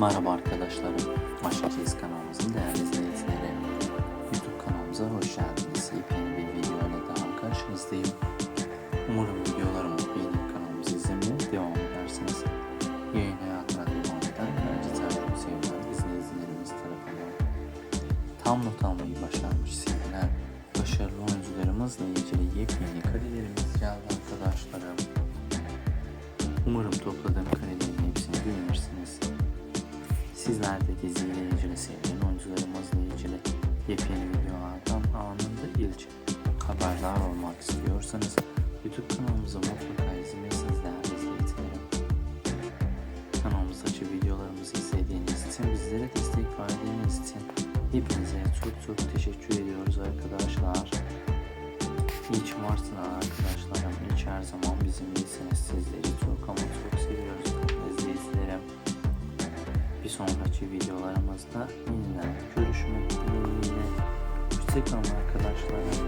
Merhaba arkadaşlarım. Aşkçıyız kanalımızın değerli izleyicileri. YouTube kanalımıza hoş geldiniz. Yepyeni bir video ile daha karşınızdayım. Umarım videolarımı beğenip kanalımızı izlemeye devam edersiniz. Yayın hayatına devam eden Erciyes çok sevilen izleyicilerimiz tarafından tam not almayı başarmış sevilen başarılı oyuncularımızla ilgili yepyeni karelerimiz geldi arkadaşlarım. Umarım topladığım Sizler de diziyle ilgili sevilen oyuncularımızla ilgili yepyeni videolardan anında ilk haberdar olmak istiyorsanız YouTube kanalımıza mutlaka izlemelisiniz değerli izleyicilerim. Kanalımızdaki videolarımızı izlediğiniz için, bizlere destek verdiğiniz için hepinize çok çok teşekkür ediyoruz arkadaşlar. İyi ki varsınız arkadaşlarım. İyi her zaman bizimleysiniz. Sizleri Bir sonraki videolarımızda yeniden görüşmek dileğiyle. Hoşçakalın arkadaşlar.